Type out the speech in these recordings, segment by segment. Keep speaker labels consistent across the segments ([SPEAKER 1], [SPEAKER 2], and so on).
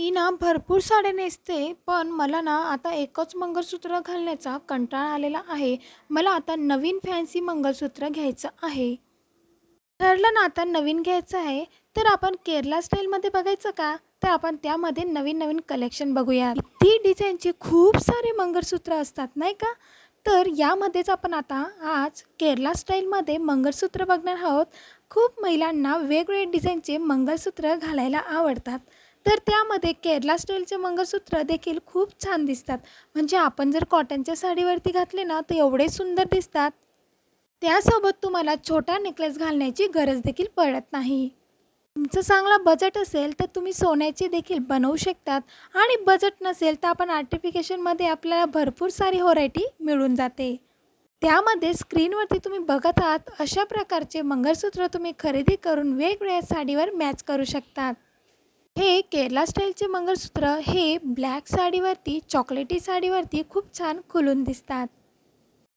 [SPEAKER 1] मी ना भरपूर साड्या नेसते पण मला ना आता एकच मंगळसूत्र घालण्याचा कंटाळा आलेला आहे. मला आता नवीन फॅन्सी मंगळसूत्र घ्यायचं आहे. ठरलं ना आता नवीन घ्यायचं आहे तर आपण केरला स्टाईलमध्ये बघायचं का? तर आपण त्यामध्ये नवीन नवीन कलेक्शन बघूया. ती डिझाईनचे खूप सारे मंगळसूत्र असतात नाही का? तर यामध्येच आपण आता आज केरला स्टाईलमध्ये मंगळसूत्र बघणार आहोत. खूप महिलांना वेगवेगळे डिझाईनचे मंगळसूत्र घालायला आवडतात. तर त्यामध्ये केरला स्टाईलचे मंगळसूत्र देखील खूप छान दिसतात. म्हणजे आपण जर कॉटनच्या साडीवरती घातले ना तर एवढे सुंदर दिसतात. त्यासोबत तुम्हाला छोटा नेकलेस घालण्याची गरज देखील पडत नाही. तुमचं चांगला बजेट असेल तर तुम्ही सोन्याची देखील बनवू शकतात. आणि बजेट नसेल तर आपण आर्टिफिकेशनमध्ये आपल्याला भरपूर सारी व्हरायटी मिळून जाते. त्यामध्ये स्क्रीनवरती तुम्ही बघत आहात अशा प्रकारचे मंगळसूत्र तुम्ही खरेदी करून वेगवेगळ्या साडीवर मॅच करू शकतात. हे केरला स्टाईलचे मंगळसूत्र हे ब्लॅक साडीवरती चॉकलेटी साडीवरती खूप छान खुलून दिसतात.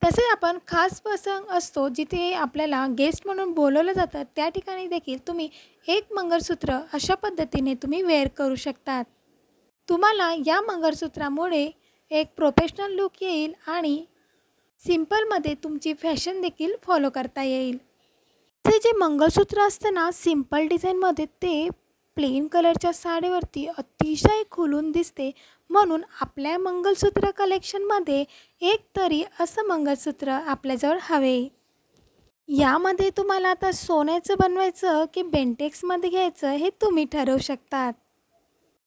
[SPEAKER 1] तसेच आपण खास प्रसंग असतो जिथे आपल्याला गेस्ट म्हणून बोलवलं जातं त्या ठिकाणी देखील तुम्ही एक मंगळसूत्र अशा पद्धतीने तुम्ही वेअर करू शकतात. तुम्हाला या मंगळसूत्रामुळे एक प्रोफेशनल लुक येईल आणि सिम्पलमध्ये तुमची फॅशन देखील फॉलो करता येईल. ते जे मंगळसूत्र असतं ना सिंपल डिझाईनमध्ये ते प्लेन कलरच्या साडीवरती अतिशय खुलून दिसते. म्हणून आपल्या मंगळसूत्र कलेक्शनमध्ये एक तरी असं मंगळसूत्र आपल्याजवळ हवे. यामध्ये तुम्हाला आता सोन्याचं बनवायचं की बेंटेक्समध्ये घ्यायचं हे तुम्ही ठरवू शकतात.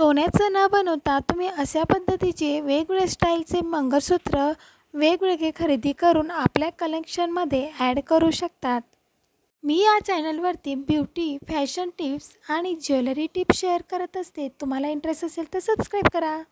[SPEAKER 1] सोन्याचं न बनवता तुम्ही अशा पद्धतीचे वेगवेगळ्या स्टाईलचे मंगळसूत्र वेगवेगळे खरेदी करून आपल्या कलेक्शनमध्ये ॲड करू शकतात. मी या चॅनलवरती ब्युटी फॅशन टिप्स आणि ज्वेलरी टिप्स शेअर करत असते. तुम्हाला इंटरेस्ट असेल तर सबस्क्राईब करा.